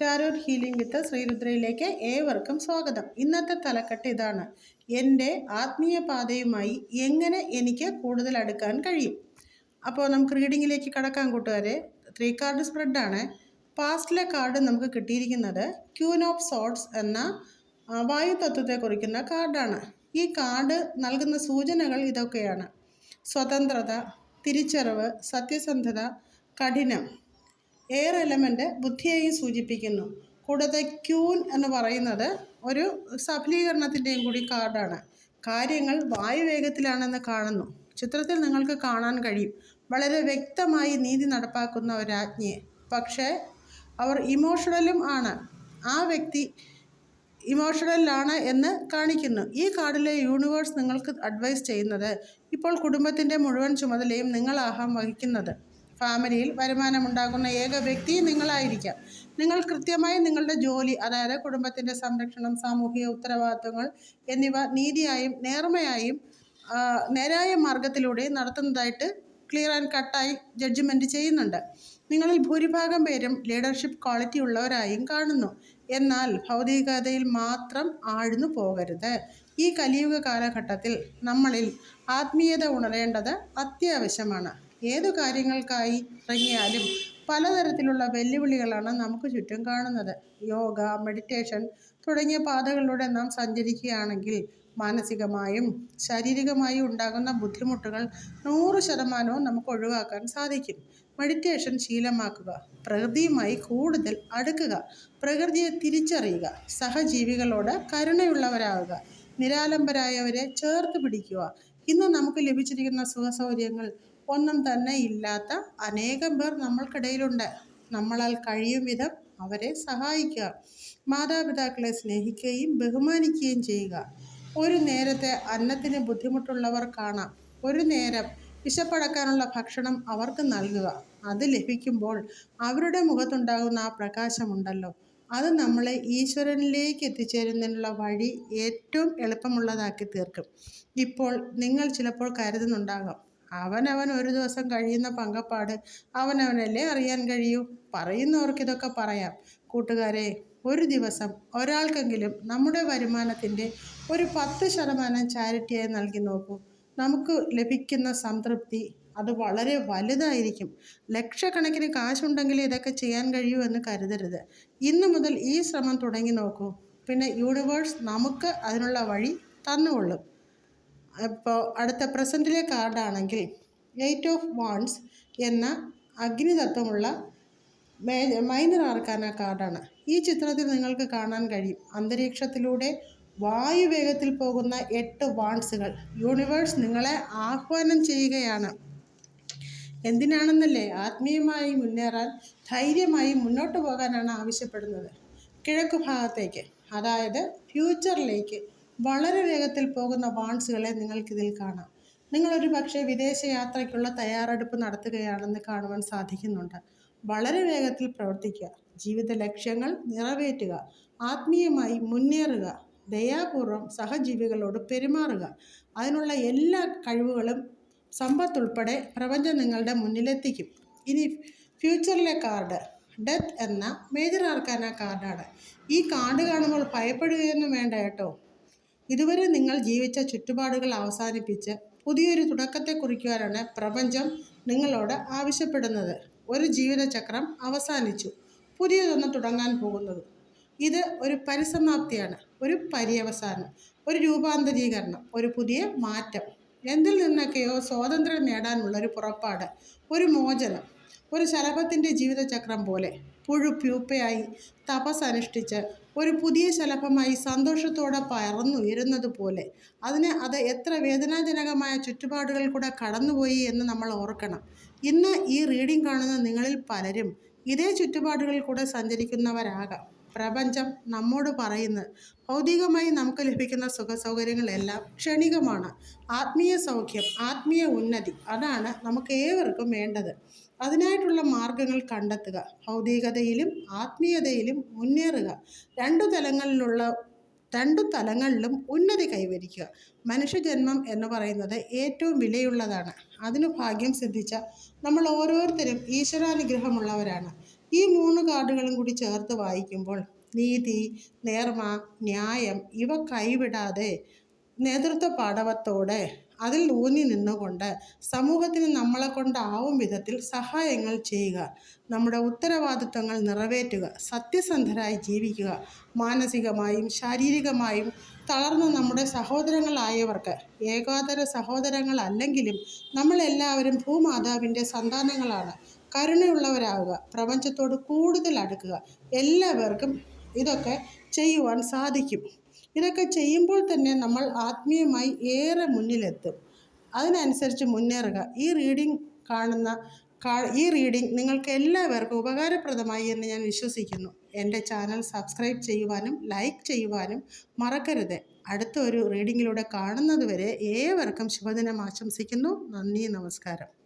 ടാരോർ healing വിത്ത് ശ്രീരുദ്രയിലേക്ക് ഏവർക്കും സ്വാഗതം. ഇന്നത്തെ തലക്കെട്ട് ഇതാണ്. എന്റെ ആത്മീയ പാതയുമായി എങ്ങനെ എനിക്ക് കൂടുതൽ അടുക്കാൻ കഴിയും? അപ്പോൾ നമുക്ക് റീഡിങ്ങിലേക്ക് കടക്കാൻ കൂട്ടുകാരെ. ത്രീ കാർഡ് സ്പ്രെഡാണ് പാസ്റ്റിലെ കാർഡ് നമുക്ക് കിട്ടിയിരിക്കുന്നത് ക്യൂൻ ഓഫ് സോട്ട്സ് എന്ന വായു തത്വത്തെ കുറിക്കുന്ന കാർഡാണ് ഈ കാർഡ് നൽകുന്ന സൂചനകൾ ഇതൊക്കെയാണ്. സ്വതന്ത്രത തിരിച്ചറിവ് സത്യസന്ധത കഠിനം. എയർ എലമെന്റ് ബുദ്ധിയെയും സൂചിപ്പിക്കുന്നു. കൂടാതെ ക്യൂൻ എന്ന് പറയുന്നത് ഒരു സഫലീകരണത്തിന്റെയും കൂടി കാർഡാണ് കാര്യങ്ങൾ വായുവേഗത്തിലാണെന്ന് കാണുന്നു. ചിത്രത്തിൽ നിങ്ങൾക്ക് കാണാൻ കഴിയും. വളരെ വ്യക്തമായി നീതി നടപ്പാക്കുന്ന ഒരു പക്ഷേ അവർ ഇമോഷണലും ആണ്. ആ വ്യക്തി ഇമോഷണലാണ് എന്ന് കാണിക്കുന്നു. ഈ കാർഡിലെ യൂണിവേഴ്സ് നിങ്ങൾക്ക് അഡ്വൈസ് ചെയ്യുന്നത് ഇപ്പോൾ കുടുംബത്തിന്റെ മുഴുവൻ ചുമതലയും നിങ്ങളാഹാം വഹിക്കുന്നത്. ഫാമിലിയിൽ വരുമാനമുണ്ടാകുന്ന ഏക വ്യക്തി നിങ്ങളായിരിക്കാം. നിങ്ങൾ കൃത്യമായി നിങ്ങളുടെ ജോലി അതായത് കുടുംബത്തിന്റെ സംരക്ഷണം സാമൂഹിക ഉത്തരവാദിത്വങ്ങൾ എന്നിവ നീതിയായും നേർമയായും നേരായ മാർഗത്തിലൂടെ നടത്തുന്നതായിട്ട് ക്ലിയർ ആൻഡ് കട്ടായി ജഡ്ജ്മെന്റ് ചെയ്യുന്നുണ്ട്. നിങ്ങളിൽ ഭൂരിഭാഗം പേരും ലീഡർഷിപ്പ് ക്വാളിറ്റി ഉള്ളവരായും കാണുന്നു. എന്നാൽ ഭൗതികതയിൽ മാത്രം ആഴ്ന്നു പോകരുത്. ഈ കലിയുഗ കാലഘട്ടത്തിൽ നമ്മളിൽ ആത്മീയത ഉണരേണ്ടത് അത്യാവശ്യമാണ്. ഏതു കാര്യങ്ങൾക്കായി ഇറങ്ങിയാലും പലതരത്തിലുള്ള വെല്ലുവിളികളാണ് നമുക്ക് ചുറ്റും കാണുന്നത്. യോഗ മെഡിറ്റേഷൻ തുടങ്ങിയ പാതകളിലൂടെ നാം സഞ്ചരിക്കുകയാണെങ്കിൽ മാനസികമായും ശാരീരികമായും ഉണ്ടാകുന്ന ബുദ്ധിമുട്ടുകൾ നൂറ് ശതമാനവും നമുക്ക് ഒഴിവാക്കാൻ സാധിക്കും. മെഡിറ്റേഷൻ ശീലമാക്കുക പ്രകൃതിയുമായി കൂടുതൽ അടുക്കുക പ്രകൃതിയെ തിരിച്ചറിയുക സഹജീവികളോട് കരുണയുള്ളവരാകുക നിരാലംബരായവരെ ചേർത്ത് പിടിക്കുക. ഇന്ന് നമുക്ക് ലഭിച്ചിരിക്കുന്ന സുഖസൗകര്യങ്ങൾ ഒന്നും തന്നെ ഇല്ലാത്ത അനേകം പേർ നമ്മൾക്കിടയിലുണ്ട്. നമ്മളാൽ കഴിയും വിധം അവരെ സഹായിക്കുക. മാതാപിതാക്കളെ സ്നേഹിക്കുകയും ബഹുമാനിക്കുകയും ചെയ്യുക. ഒരു നേരത്തെ അന്നത്തിന് ബുദ്ധിമുട്ടുള്ളവർ കാണാം. ഒരു നേരം വിശപ്പടക്കാനുള്ള ഭക്ഷണം അവർക്ക് നൽകുക. അത് ലഭിക്കുമ്പോൾ അവരുടെ മുഖത്തുണ്ടാകുന്ന ആ പ്രകാശമുണ്ടല്ലോ. അത് നമ്മളെ ഈശ്വരനിലേക്ക് എത്തിച്ചേരുന്നതിനുള്ള വഴി ഏറ്റവും എളുപ്പമുള്ളതാക്കി തീർക്കും. ഇപ്പോൾ നിങ്ങൾ ചിലപ്പോൾ കരുതുന്നുണ്ടാകാം. അവനവൻ ഒരു ദിവസം കഴിയുന്ന പങ്കപ്പാട് അവനവനല്ലേ അറിയാൻ കഴിയൂ? പറയുന്നവർക്ക് ഇതൊക്കെ പറയാം. കൂട്ടുകാരെ ഒരു ദിവസം ഒരാൾക്കെങ്കിലും നമ്മുടെ വരുമാനത്തിന്റെ ഒരു പത്ത് ശതമാനം ചാരിറ്റിയായി നൽകി നോക്കൂ. നമുക്ക് ലഭിക്കുന്ന സംതൃപ്തി അത് വളരെ വലുതായിരിക്കും. ലക്ഷക്കണക്കിന് കാശുണ്ടെങ്കിൽ ഇതൊക്കെ ചെയ്യാൻ കഴിയൂ എന്ന് കരുതരുത്. ഇന്നു മുതൽ ഈ ശ്രമം തുടങ്ങി നോക്കൂ. പിന്നെ യൂണിവേഴ്സ് നമുക്ക് അതിനുള്ള വഴി തന്നുകൊള്ളും. ഇപ്പോൾ അടുത്ത പ്രസന്റിലെ കാർഡാണെങ്കിൽ എയ്റ്റ് ഓഫ് വാൺസ് എന്ന അഗ്നിതത്വമുള്ള മേജ മൈനർ ആർക്കാന കാർഡാണ്. ഈ ചിത്രത്തിൽ നിങ്ങൾക്ക് കാണാൻ കഴിയും. അന്തരീക്ഷത്തിലൂടെ വായുവേഗത്തിൽ പോകുന്ന എട്ട് വാൺസുകൾ. യൂണിവേഴ്സ് നിങ്ങളെ ആഹ്വാനം ചെയ്യുകയാണ്. എന്തിനാണെന്നല്ലേ? ആത്മീയമായി മുന്നേറാൻ ധൈര്യമായി മുന്നോട്ട് പോകാനാണ് ആവശ്യപ്പെടുന്നത്. കിഴക്ക് ഭാഗത്തേക്ക് അതായത് ഫ്യൂച്ചറിലേക്ക്. വളരെ വേഗത്തിൽ പോകുന്ന വാൺസുകളെ നിങ്ങൾക്കിതിൽ കാണാം. നിങ്ങളൊരു പക്ഷേ വിദേശ യാത്രയ്ക്കുള്ള തയ്യാറെടുപ്പ് നടത്തുകയാണെന്ന് കാണുവാൻ സാധിക്കുന്നുണ്ട്. വളരെ വേഗത്തിൽ പ്രവർത്തിക്കുക. ജീവിത ലക്ഷ്യങ്ങൾ നിറവേറ്റുക. ആത്മീയമായി മുന്നേറുക. ദയാപൂർവം സഹജീവികളോട് പെരുമാറുക. അതിനുള്ള എല്ലാ കഴിവുകളും സമ്പത്തുൾപ്പെടെ പ്രപഞ്ചം നിങ്ങളുടെ മുന്നിലെത്തിക്കും. ഇനി ഫ്യൂച്ചറിലെ കാർഡ്. ഡെത്ത് എന്ന മേജർ ആർക്കാന കാർഡാണ്. ഈ കാർഡ് കാണുമ്പോൾ ഭയപ്പെടുകയൊന്നും വേണ്ട കേട്ടോ. ഇതുവരെ നിങ്ങൾ ജീവിച്ച ചുറ്റുപാടുകൾ അവസാനിപ്പിച്ച് പുതിയൊരു തുടക്കത്തെ കുറിക്കുവാനാണ് പ്രപഞ്ചം നിങ്ങളോട് ആവശ്യപ്പെടുന്നത്. ഒരു ജീവിതചക്രം അവസാനിച്ചു. പുതിയതൊന്ന് തുടങ്ങാൻ പോകുന്നത്. ഇത് ഒരു പരിസമാപ്തിയാണ്. ഒരു പര്യവസാനം. ഒരു രൂപാന്തരീകരണം. ഒരു പുതിയ മാറ്റം. എന്തിൽ നിന്നൊക്കെയോ സ്വാതന്ത്ര്യം നേടാനുള്ള ഒരു പുറപ്പാട്. ഒരു മോചനം. ഒരു ശലഭത്തിന്റെ ജീവിതചക്രം പോലെ. പുഴു പ്യൂപ്പയായി തപസ് അനുഷ്ഠിച്ച് ഒരു പുതിയ ശലഭമായി സന്തോഷത്തോടെ പറന്നുയരുന്നത് പോലെ അതിന് അത് എത്ര വേദനാജനകമായ ചുറ്റുപാടുകൾ കൂടെ കടന്നുപോയി എന്ന് നമ്മൾ ഓർക്കണം. ഇന്ന് ഈ റീഡിംഗ് കാണുന്ന നിങ്ങളിൽ പലരും ഇതേ ചുറ്റുപാടുകൾ കൂടെ സഞ്ചരിക്കുന്നവരാകാം. പ്രപഞ്ചം നമ്മോട് പറയുന്നത് ഭൗതികമായി നമുക്ക് ലഭിക്കുന്ന സുഖസൗകര്യങ്ങളെല്ലാം ക്ഷണികമാണ്. ആത്മീയ സൗഖ്യം ആത്മീയ ഉന്നതി അതാണ് നമുക്ക് ഏവർക്കും വേണ്ടത്. അതിനായിട്ടുള്ള മാർഗങ്ങൾ കണ്ടെത്തുക. ഭൗതികതയിലും ആത്മീയതയിലും മുന്നേറുക. രണ്ടു തലങ്ങളിലുള്ള രണ്ടു തലങ്ങളിലും ഉന്നതി കൈവരിക്കുക. മനുഷ്യജന്മം എന്ന് പറയുന്നത് ഏറ്റവും വിലയുള്ളതാണ്. അതിന് ഭാഗ്യം സിദ്ധിച്ച നമ്മൾ ഓരോരുത്തരും ഈശ്വരാനുഗ്രഹമുള്ളവരാണ്. ഈ മൂന്ന് കാർഡുകളും കൂടി ചേർത്ത് വായിക്കുമ്പോൾ നീതി നേർമ ന്യായം ഇവ കൈവിടാതെ നേതൃത്വ പാടവത്തോടെ അതിൽ ഊന്നി നിന്നുകൊണ്ട് സമൂഹത്തിന് നമ്മളെ കൊണ്ടാവും വിധത്തിൽ സഹായങ്ങൾ ചെയ്യുക. നമ്മുടെ ഉത്തരവാദിത്തങ്ങൾ നിറവേറ്റുക. സത്യസന്ധരായി ജീവിക്കുക. മാനസികമായും ശാരീരികമായും തളർന്ന നമ്മുടെ സഹോദരങ്ങളായവർക്ക് ഏകാതര സഹോദരങ്ങളല്ലെങ്കിലും നമ്മളെല്ലാവരും ഭൂമാതാവിന്റെ സന്താനങ്ങളാണ്. കരുണയുള്ളവരാകുക. പ്രപഞ്ചത്തോട് കൂടുതൽ അടുക്കുക. എല്ലാവർക്കും ഇതൊക്കെ ചെയ്യുവാൻ സാധിക്കും. ഇതൊക്കെ ചെയ്യുമ്പോൾ തന്നെ നമ്മൾ ആത്മീയമായി ഏറെ മുന്നിലെത്തും. അതിനനുസരിച്ച് മുന്നേറുക. ഈ റീഡിംഗ് കാണുന്ന ഈ റീഡിംഗ് നിങ്ങൾക്ക് എല്ലാവർക്കും ഉപകാരപ്രദമായി എന്ന് ഞാൻ വിശ്വസിക്കുന്നു. എന്റെ ചാനൽ സബ്സ്ക്രൈബ് ചെയ്യുവാനും ലൈക്ക് ചെയ്യുവാനും മറക്കരുത്. അടുത്ത ഒരു റീഡിങ്ങിലൂടെ കാണുന്നതുവരെ ഏവർക്കും ശുഭദിനം ആശംസിക്കുന്നു. നന്ദി നമസ്കാരം.